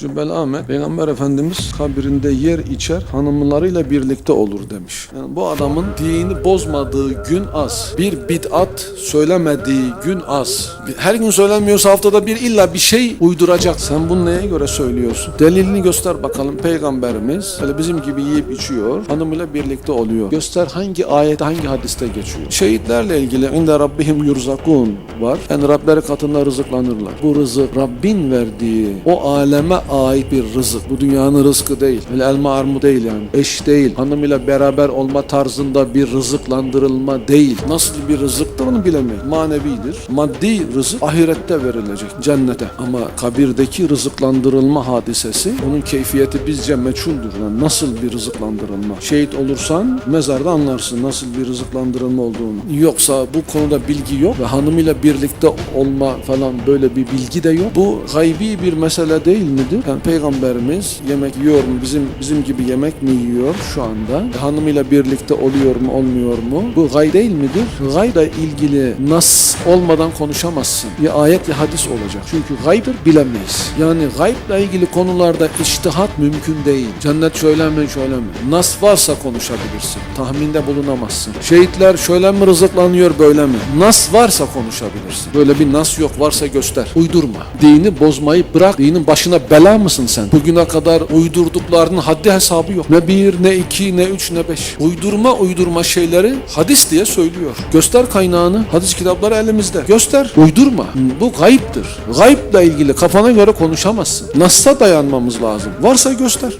Cübbeli Ahmet, Peygamber Efendimiz kabirinde yer içer, hanımlarıyla birlikte olur demiş. Yani bu adamın dini bozmadığı gün az. Bir bid'at söylemediği gün az. Her gün söylemiyorsa haftada bir illa bir şey uyduracak. Sen bunu neye göre söylüyorsun? Delilini göster bakalım. Peygamberimiz öyle bizim gibi yiyip içiyor, hanımıyla birlikte oluyor. Göster hangi ayet, hangi hadiste geçiyor. Şehitlerle ilgili inde rabbihim yurzakun var. Yani Rableri katında rızıklanırlar. Bu rızık Rabbin verdiği o aleme ait bir rızık. Bu dünyanın rızkı değil. Öyle elma armut değil yani. Eş değil. Hanımıyla beraber olma tarzında bir rızıklandırılma değil. Nasıl bir rızıktır onu bilemeyiz. Manevidir. Maddi rızık ahirette verilecek. Cennete. Ama kabirdeki rızıklandırılma hadisesi onun keyfiyeti bizce meçhuldür. Yani nasıl bir rızıklandırılma? Şehit olursan mezarda anlarsın nasıl bir rızıklandırılma olduğunu. Yoksa bu konuda bilgi yok ve hanımıyla birlikte olma falan böyle bir bilgi de yok. Bu gaybi bir mesele değil midir? Yani peygamberimiz yemek yiyor mu? Bizim bizim gibi yemek mi yiyor şu anda? Hanımıyla birlikte oluyor mu, olmuyor mu? Bu gay değil midir? Gayla ilgili nas olmadan konuşamazsın. Ya ayet ya hadis olacak. Çünkü gaybdır bilemeyiz. Yani gaybla ilgili konularda içtihat mümkün değil. Cennet şöyle mi şöyle mi? Nas varsa konuşabilirsin. Tahminde bulunamazsın. Şehitler şöyle mi rızıklanıyor böyle mi? Nas varsa konuşabilirsin. Böyle bir nas yok varsa göster. Uydurma. Dini bozmayı bırak. Dinin başına bela mısın sen? Bugüne kadar uydurduklarının haddi hesabı yok. Ne bir, ne iki, ne üç, ne beş. Uydurma uydurma şeyleri hadis diye söylüyor. Göster kaynağını. Hadis kitapları elimizde. Göster. Uydurma. Bu gayiptir. Gayipla ilgili kafana göre konuşamazsın. Nas'a dayanmamız lazım. Varsa göster.